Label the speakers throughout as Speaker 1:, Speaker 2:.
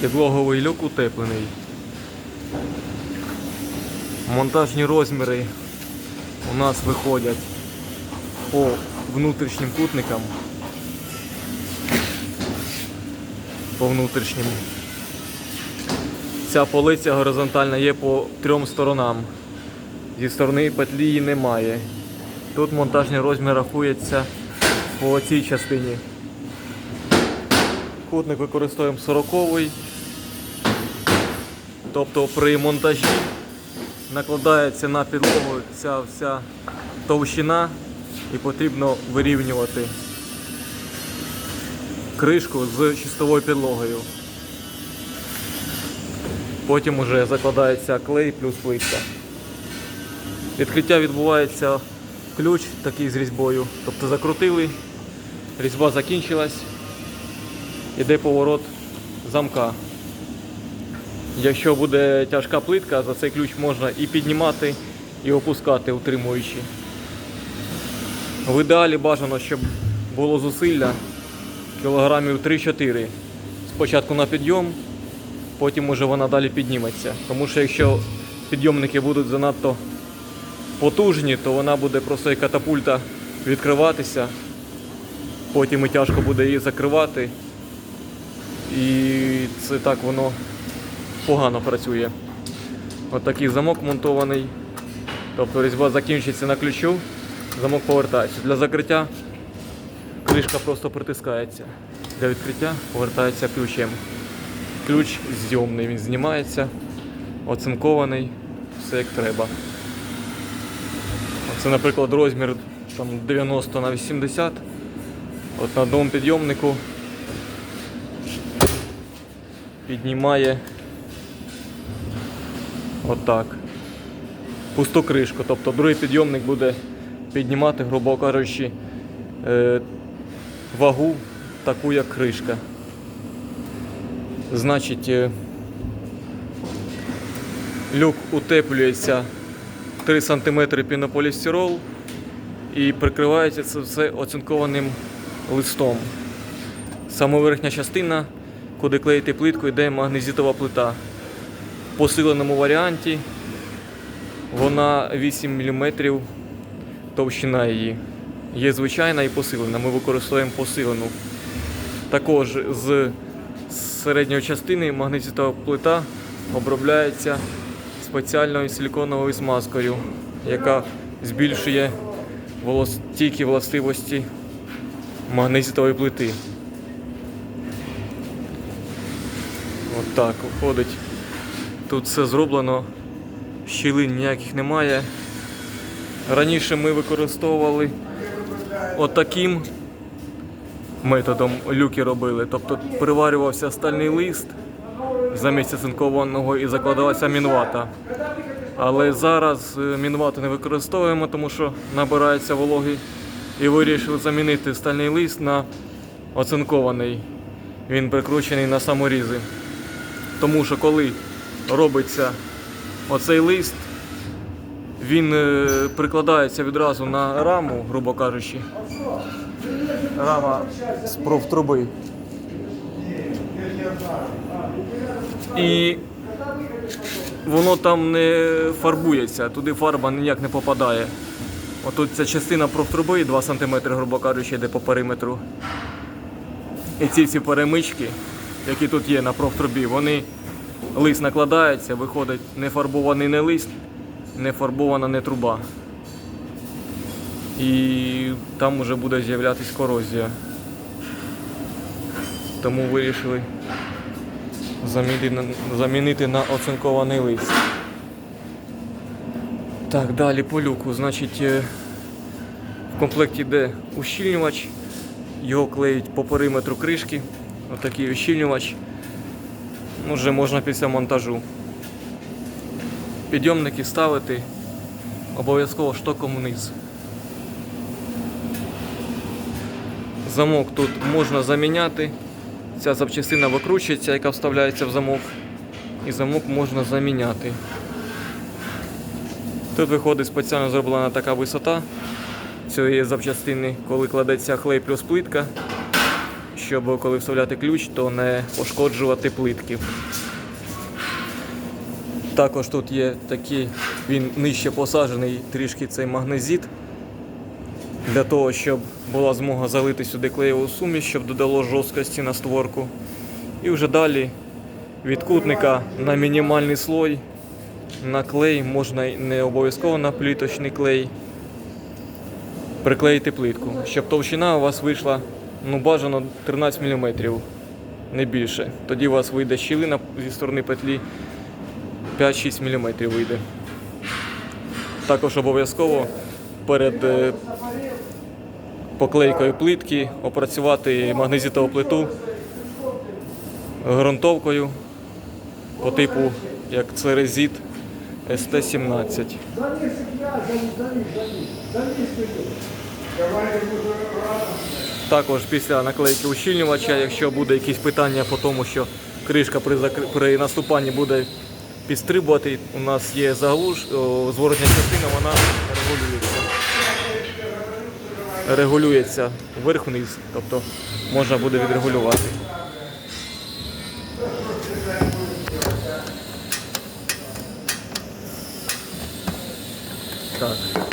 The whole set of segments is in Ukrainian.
Speaker 1: Підлоговий люк утеплений. Монтажні розміри у нас виходять по внутрішнім кутникам. По внутрішнім. Ця полиця горизонтальна є по трьом сторонам. Зі сторони петлі її немає. Тут монтажний розмір рахується по цій частині. Кутник використовуємо 40-й. Тобто при монтажі накладається на підлогу ця вся товщина і потрібно вирівнювати кришку з чистовою підлогою. Потім уже закладається клей плюс плитка. Відкриття відбувається ключ такий з різьбою. Тобто закрутили, різьба закінчилась, іде поворот замка. Якщо буде тяжка плитка, за цей ключ можна і піднімати, і опускати, утримуючи. В ідеалі бажано, щоб було зусилля кілограмів 3-4. Спочатку на підйом, потім уже вона далі підніметься. Тому що якщо підйомники будуть занадто потужні, то вона буде просто як катапульта відкриватися, потім і тяжко буде її закривати. І це так воно погано працює. От такий замок монтований. Тобто різьба закінчиться на ключу, замок повертається. Для закриття кришка просто притискається. Для відкриття повертається ключем. Ключ зйомний, він знімається, оцинкований, все як треба. Це, наприклад, розмір там, 90 на 80. От на одному підйомнику піднімає отак. Пусту кришку. Тобто другий підйомник буде піднімати, грубо кажучи, е, вагу таку, як кришка. Значить, е, люк утеплюється 3 см пінополістирол і прикривається це все оцинкованим листом. Саме верхня частина, куди клеїти плитку, йде магнезитова плита. В посиленому варіанті вона 8 мм товщина її. Є звичайна і посилена. Ми використовуємо посилену. Також з середньої частини магнезитова плита обробляється спеціальною силіконовою смазкою, яка збільшує волостійкі властивості магнезитової плити. От так виходить. Тут все зроблено, щілин ніяких немає. Раніше ми використовували отаким методом люки робили. Тобто приварювався стальний лист замість оцинкованого і закладалася мінвата. Але зараз е, мінвату не використовуємо, тому що набирається вологи і вирішили замінити стальний лист на оцинкований. Він прикручений на саморізи. Тому що коли робиться оцей лист, він е, прикладається відразу на раму, грубо кажучи. Рама з профтруби. І воно там не фарбується, туди фарба ніяк не попадає. Отут ця частина профтруби 2 см, грубо кажучи, йде по периметру. І ці всі перемички, які тут є на профтрубі, вони лист накладається, виходить не фарбований не лист, не фарбована не труба. І там вже буде з'являтися корозія. Тому вирішили замінити на, замінити на оцинкований лист. Так, далі по люку. Значить, е, в комплекті йде ущільнювач, його клеють по периметру кришки. Отакий ущільнювач. Вже можна після монтажу. Підйомники ставити обов'язково штоком вниз. Замок тут можна заміняти. Ця запчастина викручується, яка вставляється в замок. І замок можна заміняти. Тут виходить спеціально зроблена така висота цієї запчастини, коли кладеться клей плюс плитка, щоб коли вставляти ключ, то не пошкоджувати плитки. Також тут є такий, він нижче посаджений трішки цей магнезит. Для того, щоб була змога залити сюди клеєву суміш, щоб додало жорсткості на створку. І вже далі від кутника на мінімальний слой на клей, можна не обов'язково на пліточний клей. Приклеїти плитку, щоб товщина у вас вийшла ну, бажано 13 мм, не більше. Тоді у вас вийде щілина зі сторони петлі 5-6 мм вийде. Також обов'язково перед е, поклейкою плитки опрацювати магнезитову плиту ґрунтовкою по типу як Церезит СТ-17. Також після наклейки ущільнювача, якщо буде якісь питання по тому, що кришка при, закр... при наступанні буде підстрибувати, у нас є заглуш, зворотня частина, вона регулюється. Регулюється вверх-вниз, тобто можна буде відрегулювати. Так.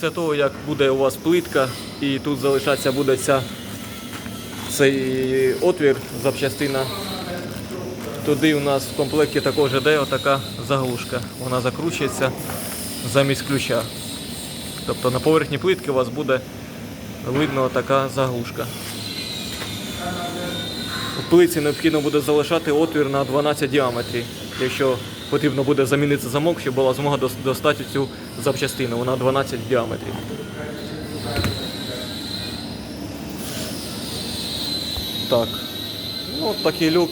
Speaker 1: Після того, як буде у вас плитка і тут залишатися буде ця, цей отвір, запчастина, туди у нас в комплекті також йде отака заглушка. Вона закручується замість ключа. Тобто на поверхні плитки у вас буде видно така заглушка. У плитці необхідно буде залишати отвір на 12 діаметрів, якщо потрібно буде замінити замок, щоб була змога достати цю запчастину. Вона 12 в діаметрі. Так. Ну, от такий люк.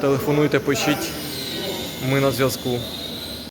Speaker 1: Телефонуйте, пишіть. Ми на зв'язку.